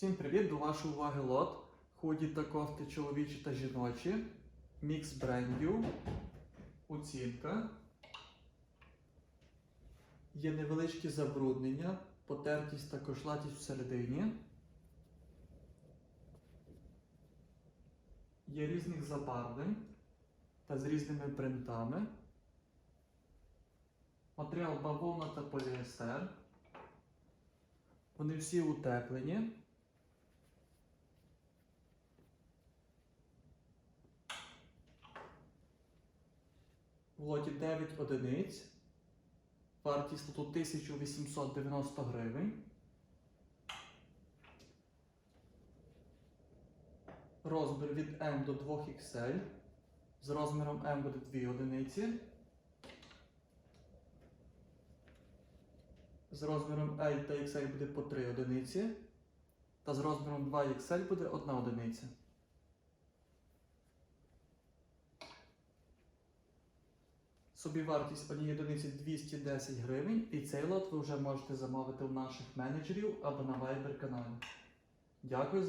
Всім привіт! До вашої уваги лот. Худі та кофти чоловічі та жіночі. Мікс брендів. Оцінка. Є невеличкі забруднення, потертість та кошлатість всередині. Є різних забарвлень та з різними принтами. Матеріал бавовна та поліестер. Вони всі утеплені. В лоті 9 одиниць. Вартість лоту 1890 гривень. Розмір від М до 2XL. З розміром М буде 2 одиниці. З розміром L та XL буде по 3 одиниці. Та з розміром 2XL буде 1 одиниця. Собівартість однієї одиниці 210 гривень, і цей лот ви вже можете замовити у наших менеджерів або на Viber каналі. Дякую за